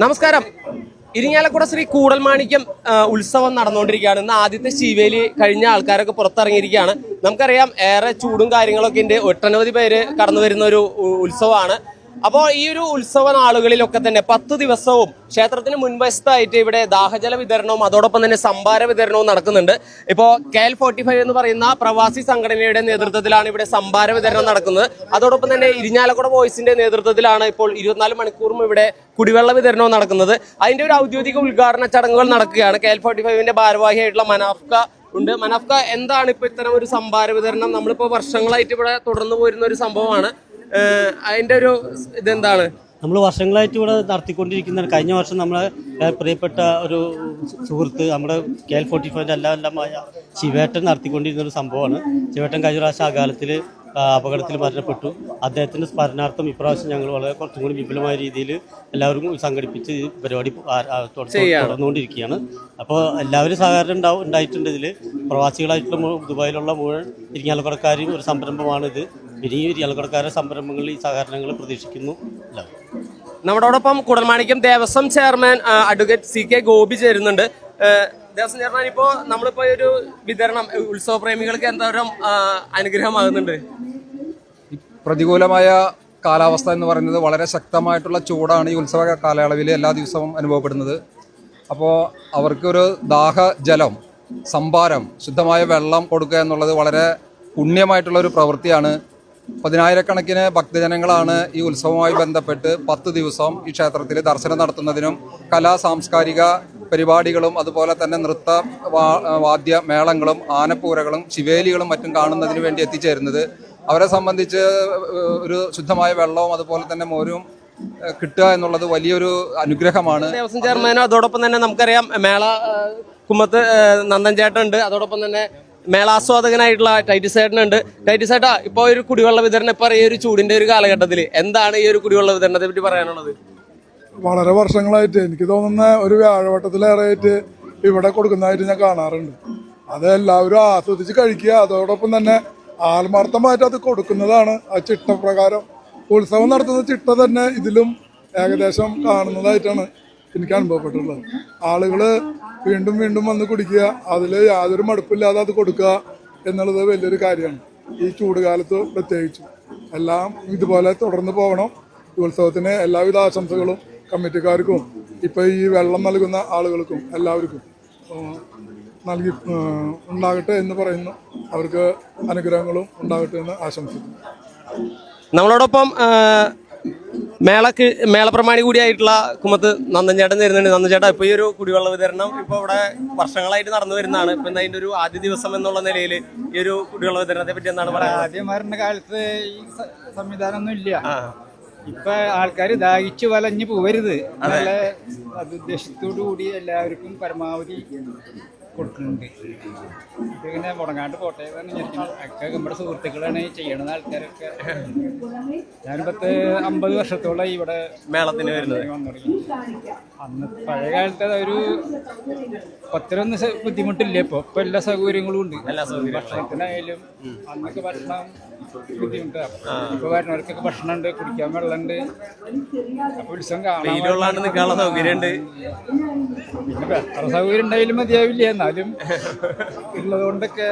നമസ്കാരം. ഇരിങ്ങാലക്കുട ശ്രീ കൂടൽമാണിക്യം ഉത്സവം നടന്നുകൊണ്ടിരിക്കുകയാണ്. ഇന്ന് ആദ്യത്തെ ശിവേലി കഴിഞ്ഞ ആൾക്കാരൊക്കെ പുറത്തിറങ്ങിയിരിക്കുകയാണ്. നമുക്കറിയാം ഏറെ ചൂടും കാര്യങ്ങളൊക്കെ ഉണ്ട്. ഒട്ടനവധി പേര് കടന്നു വരുന്ന ഒരു ഉത്സവമാണ്. അപ്പോൾ ഈ ഒരു ഉത്സവ നാളുകളിലൊക്കെ തന്നെ പത്ത് ദിവസവും ക്ഷേത്രത്തിന് മുൻവശത്തായിട്ട് ഇവിടെ ദാഹജല വിതരണവും അതോടൊപ്പം തന്നെ സംഭാര വിതരണവും നടക്കുന്നുണ്ട്. ഇപ്പോൾ കെ എൽ ഫോർട്ടി ഫൈവ് എന്ന് പറയുന്ന പ്രവാസി സംഘടനയുടെ നേതൃത്വത്തിലാണ് ഇവിടെ സംഭാര വിതരണം നടക്കുന്നത്. അതോടൊപ്പം തന്നെ ഇരിഞ്ഞാലക്കുട വോയിസിന്റെ നേതൃത്വത്തിലാണ് ഇപ്പോൾ ഇരുപത്തിനാല് മണിക്കൂറും ഇവിടെ കുടിവെള്ള വിതരണവും നടക്കുന്നത്. അതിന്റെ ഒരു ഔദ്യോഗിക ഉദ്ഘാടന ചടങ്ങുകൾ നടക്കുകയാണ്. കെ എൽ ഫോർട്ടി ഫൈവിന്റെ ഭാരവാഹിയായിട്ടുള്ള മനാഫ്ക ഉണ്ട്. മനാഫ്ക എന്താണ് ഇപ്പൊ ഇത്തരം ഒരു സംഭാര വിതരണം? നമ്മളിപ്പോ വർഷങ്ങളായിട്ട് ഇവിടെ തുടർന്നു പോരുന്ന ഒരു സംഭവമാണ്. അതിന്റെ ഒരു ഇതെന്താണ്? നമ്മൾ വർഷങ്ങളായിട്ട് ഇവിടെ നടത്തിക്കൊണ്ടിരിക്കുന്ന കഴിഞ്ഞ വർഷം നമ്മളെ പ്രിയപ്പെട്ട ഒരു സുഹൃത്ത് നമ്മുടെ കെ എൽ ഫോർട്ടി ഫൈവിന്റെ എല്ലാം എല്ലാമായ ശിവേട്ടൻ നടത്തിക്കൊണ്ടിരുന്ന ഒരു സംഭവമാണ്. ശിവേട്ടൻ കഴിഞ്ഞ പ്രാവശ്യം അകാലത്തിൽ അപകടത്തിൽ മരണപ്പെട്ടു. അദ്ദേഹത്തിന്റെ സ്മരണാർത്ഥം ഇപ്രാവശ്യം ഞങ്ങൾ വളരെ കുറച്ചും കൂടി വിപുലമായ രീതിയിൽ എല്ലാവരും സംഘടിപ്പിച്ച് ഈ പരിപാടി തുടർന്നുകൊണ്ടിരിക്കുകയാണ്. അപ്പോൾ എല്ലാവരും സഹകരണം ഉണ്ടാവും ഉണ്ടായിട്ടുണ്ട് ഇതിൽ പ്രവാസികളായിട്ടുള്ള ദുബായിലുള്ള മുഴുവൻ ഇരിങ്ങാലക്കുടക്കാരും ഒരു സംരംഭമാണിത്. ഇനിയും ഇരിങ്ങാലക്കുടക്കാരുടെ സംരംഭങ്ങളിൽ ഈ സഹകരണങ്ങൾ പ്രതീക്ഷിക്കുന്നു. അല്ല. നമ്മളോടൊപ്പം Koodalmanikyam Devaswom chairman advocate C K Gopi ചേരുന്നുണ്ട്. ദേവസ്വം ചെയർമാൻ ഇപ്പോ നമ്മളിപ്പോ ഈ ഒരു വിതരണം ഉത്സവ പ്രേമികൾക്ക് എന്തോരം അനുഗ്രഹമാകുന്നുണ്ട്? പ്രതികൂലമായ കാലാവസ്ഥ എന്ന് പറയുന്നത് വളരെ ശക്തമായിട്ടുള്ള ചൂടാണ് ഈ ഉത്സവ കാലയളവിൽ എല്ലാ ദിവസവും അനുഭവപ്പെടുന്നത്. അപ്പോൾ അവർക്കൊരു ദാഹജലം സംഭാരം ശുദ്ധമായ വെള്ളം കൊടുക്കുക എന്നുള്ളത് വളരെ പുണ്യമായിട്ടുള്ള ഒരു പ്രവൃത്തിയാണ്. പതിനായിരക്കണക്കിന് ഭക്തജനങ്ങളാണ് ഈ ഉത്സവവുമായി ബന്ധപ്പെട്ട് പത്ത് ദിവസം ഈ ക്ഷേത്രത്തിൽ ദർശനം നടത്തുന്നതിനും കലാ സാംസ്കാരിക പരിപാടികളും അതുപോലെ തന്നെ നൃത്ത വാദ്യ മേളങ്ങളും ആനപ്പൂരകളും ശിവേലികളും മറ്റും കാണുന്നതിന് വേണ്ടി എത്തിച്ചേരുന്നത്. അവരെ സംബന്ധിച്ച് ഒരു ശുദ്ധമായ വെള്ളവും അതുപോലെ തന്നെ മോരും കിട്ടുക എന്നുള്ളത് വലിയൊരു അനുഗ്രഹമാണ്. ദേവസ്വം ചെയർമാനും അതോടൊപ്പം തന്നെ നമുക്കറിയാം മേള കുമ്മത്ത് നന്ദൻ ചേട്ടനുണ്ട് അതോടൊപ്പം തന്നെ മേളാസ്വാദകനായിട്ടുള്ള ടൈറ്റിസ് ചേട്ടനുണ്ട്. ടൈറ്റിസ് ചേട്ടാ ഇപ്പോൾ ഒരു കുടിവെള്ള വിതരണം ഇപ്പോൾ ഈ ഒരു ചൂടിന്റെ ഒരു കാലഘട്ടത്തിൽ എന്താണ് ഈ ഒരു കുടിവെള്ള വിതരണത്തെ പറ്റി പറയാനുള്ളത്? വളരെ വർഷങ്ങളായിട്ട് എനിക്ക് തോന്നുന്ന ഒരു വ്യാഴവട്ടത്തിലേറെയായിട്ട് ഇവിടെ കൊടുക്കുന്നതായിട്ട് ഞാൻ കാണാറുണ്ട്. അത് എല്ലാവരും ആസ്വദിച്ച് കഴിക്കുക. അതോടൊപ്പം തന്നെ ആത്മാർത്ഥമായിട്ട് അത് കൊടുക്കുന്നതാണ് ആ ചിട്ടപ്രകാരം. ഉത്സവം നടത്തുന്ന ചിട്ട തന്നെ ഇതിലും ഏകദേശം കാണുന്നതായിട്ടാണ് എനിക്ക് അനുഭവപ്പെട്ടുള്ളത്. ആളുകൾ വീണ്ടും വീണ്ടും വന്ന് കുടിക്കുക. അതിൽ യാതൊരു മടുപ്പില്ലാതെ അത് കൊടുക്കുക എന്നുള്ളത് വലിയൊരു കാര്യമാണ്. ഈ ചൂട് ചൂടുകാലത്ത് പ്രത്യേകിച്ചും. എല്ലാം ഇതുപോലെ തുടർന്ന് പോകണം. ഉത്സവത്തിന് എല്ലാവിധ ആശംസകളും കമ്മിറ്റിക്കാർക്കും ഇപ്പോൾ ഈ വെള്ളം നൽകുന്ന ആളുകൾക്കും എല്ലാവർക്കും നൽകി ഉണ്ടാകട്ടെ എന്ന് പറയുന്നു. അവർക്ക് അനുഗ്രഹങ്ങളും ഉണ്ടാകട്ടെ എന്ന് ആശംസിക്കുന്നു. നമ്മളോടൊപ്പം മേളക്ക് മേളപ്രമാണി കൂടിയായിട്ടുള്ള കുമത്ത് നന്ദൻചേട്ടൻ തരുന്നുണ്ട്. നന്ദൻചേട്ടാ ഇപ്പൊ ഈ ഒരു കുടിവെള്ള വിതരണം ഇപ്പൊ ഇവിടെ വർഷങ്ങളായിട്ട് നടന്നു വരുന്നതാണ്. ഇപ്പൊ എന്താ അതിന്റെ ഒരു ആദ്യ ദിവസം എന്നുള്ള നിലയിൽ ഈ ഒരു കുടിവെള്ള വിതരണത്തെ പറ്റി എന്താണ് പറയുന്നത് ആദ്യം വരുന്ന കാലത്ത് ഈ സംവിധാനം ഒന്നും ഇല്ല. ഇപ്പൊ ആൾക്കാർ ദാഹിച്ചു വലഞ്ഞു പോവരുത്. നല്ല അതുദ്ദേശത്തോടു കൂടി എല്ലാവർക്കും പരമാവധി കൊടുക്കുന്നുണ്ട്. പിന്നെ മുടങ്ങാണ്ട് പോട്ടെ ഒക്കെ നമ്മുടെ സുഹൃത്തുക്കളാണ് ചെയ്യണത് ആൾക്കാരൊക്കെ. ഞാൻ പത്ത് അമ്പത് വർഷത്തോളം ഇവിടെ മേളത്തിന് വരുന്നത്. അന്ന് പഴയ കാലത്ത് ഒരു പത്തിരൊന്നും സ- ബുദ്ധിമുട്ടില്ല? ഇപ്പൊ ഇപ്പൊ എല്ലാ സൗകര്യങ്ങളും ഉണ്ട്. ഭക്ഷണത്തിനായാലും അന്നൊക്കെ ഭക്ഷണം ബുദ്ധിമുട്ടാണ് ഇപ്പൊ വരുന്നവർക്കൊക്കെ ഭക്ഷണം ഉണ്ട് കുടിക്കാൻ വെള്ളമുണ്ട്. അപ്പൊ ഉത്സവം കാണാൻ നിൽക്കാനുള്ള സൗകര്യമുണ്ട്. പിന്നെ എത്ര സൗകര്യം ഉണ്ടായാലും മതിയാവില്ല. എന്നാലും ഉള്ളതുകൊണ്ടൊക്കെ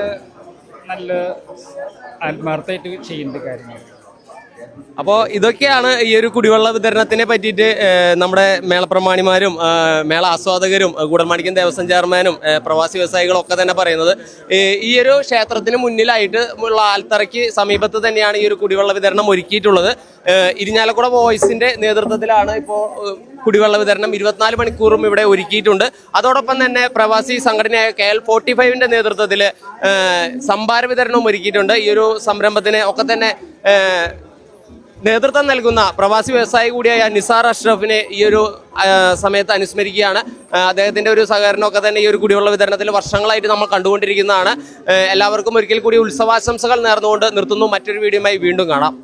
നല്ല ആത്മാർത്ഥമായിട്ട് ചെയ്യേണ്ട കാര്യങ്ങൾ. അപ്പോൾ ഇതൊക്കെയാണ് ഈ ഒരു കുടിവെള്ള വിതരണത്തിനെ പറ്റിയിട്ട് നമ്മുടെ മേളപ്രമാണിമാരും മേള ആസ്വാദകരും ഏഹ്, കൂടൽമാണിക്യം ദേവസ്വം ചെയർമാനും പ്രവാസി വ്യവസായികളും ഒക്കെ തന്നെ പറയുന്നത്. ഈ ഒരു ക്ഷേത്രത്തിന് മുന്നിലായിട്ട് ഉള്ള ആൽത്തറയ്ക്ക് സമീപത്ത് തന്നെയാണ് ഈ ഒരു കുടിവെള്ള വിതരണം ഒരുക്കിയിട്ടുള്ളത്. ഇരിഞ്ഞാലക്കുട വോയിസിന്റെ നേതൃത്വത്തിലാണ് ഇപ്പോൾ കുടിവെള്ള വിതരണം ഇരുപത്തിനാല് മണിക്കൂറും ഇവിടെ ഒരുക്കിയിട്ടുണ്ട്. അതോടൊപ്പം തന്നെ പ്രവാസി സംഘടനയായ കെ എൽ ഫോർട്ടി ഫൈവിന്റെ നേതൃത്വത്തിൽ സംഭാര വിതരണവും ഒരുക്കിയിട്ടുണ്ട്. ഈ ഒരു സംരംഭത്തിന് ഒക്കെ തന്നെ നേതൃത്വം നൽകുന്ന പ്രവാസി വ്യവസായി കൂടിയായ നിസാർ അഷ്റഫിനെ ഈ ഒരു സമയത്ത് അനുസ്മരിക്കുകയാണ്. അദ്ദേഹത്തിന്റെ ഒരു സഹകരണമൊക്കെ തന്നെ ഈ ഒരു കുടിവെള്ള വിതരണത്തിൽ വർഷങ്ങളായിട്ട് നമ്മൾ കണ്ടുകൊണ്ടിരിക്കുന്നതാണ്. എല്ലാവർക്കും ഒരിക്കൽ കൂടി ഉത്സവാശംസകൾ നേർന്നുകൊണ്ട് നിർത്തുന്നു. മറ്റൊരു വീഡിയോയുമായി വീണ്ടും കാണാം.